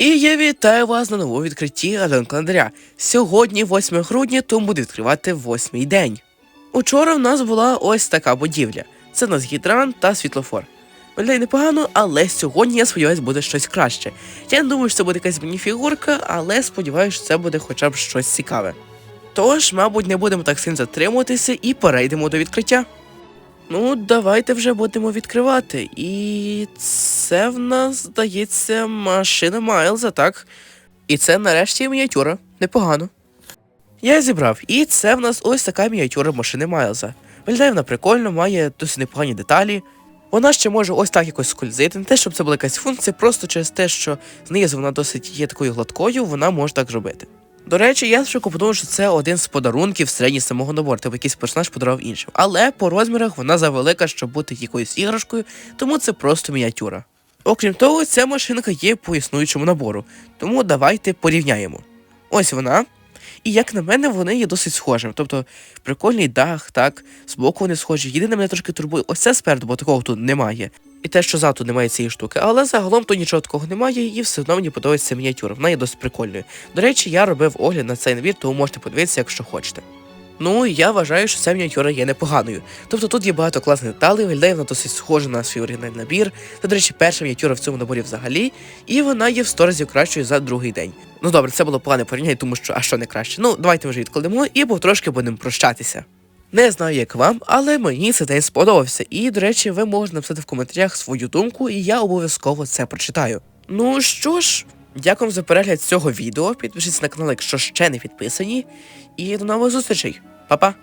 І я вітаю вас на новому відкритті адвент календаря. Сьогодні 8 грудня, тому буду відкривати восьмий день. Учора в нас була ось така будівля. Це нас гідрант та світлофор. Виглядає непогано, але сьогодні я сподіваюся буде щось краще. Я не думаю, що це буде якась мініфігурка, але сподіваюся, що це буде хоча б щось цікаве. Тож, мабуть, не будемо так сильно затримуватися і перейдемо до відкриття. Ну, давайте вже будемо відкривати. І це в нас, здається, машина Майлза, так? І це нарешті мініатюра. Непогано. Я зібрав, і це в нас ось така мініатюра машини Майлза. Виглядає вона прикольно, має досить непогані деталі. Вона ще може ось так якось скользити. Не те, щоб це була якась функція, просто через те, що знизу вона досить є такою гладкою, вона може так зробити. До речі, я швидко подумав, що це один з подарунків середній самого набору, тобто якийсь персонаж подарував іншим. Але по розмірах вона завелика, щоб бути якоюсь іграшкою, тому це просто мініатюра. Окрім того, ця машинка є по існуючому набору, тому давайте порівняємо. Ось вона. І як на мене, вони є досить схожими. Тобто прикольний дах, так, збоку вони схожі. Єдине мене трошки турбує, ось це спереду, бо такого тут немає. І те, що ззаду немає цієї штуки, але загалом то нічого такого немає, і все одно мені подобається мініатюра. Вона є досить прикольною. До речі, я робив огляд на цей набір, тому можете подивитися, якщо хочете. Ну, я вважаю, що ця мініатюра є непоганою. Тобто тут є багато класних деталей, виглядає вона досить схожа на свій оригінальний набір. Це, до речі, перша мініатюра в цьому наборі взагалі, і вона є в 100 разів кращою за другий день. Ну добре, це було погане порівняння, тому що а що не краще. Ну, давайте вже відкладемо і потрошки будемо прощатися. Не знаю, як вам, але мені цей день сподобався. І, до речі, ви можете написати в коментарях свою думку, і я обов'язково це прочитаю. Ну що ж, дякую за перегляд цього відео. Підпишіться на канал, якщо ще не підписані. І до нових зустрічей. Па-па!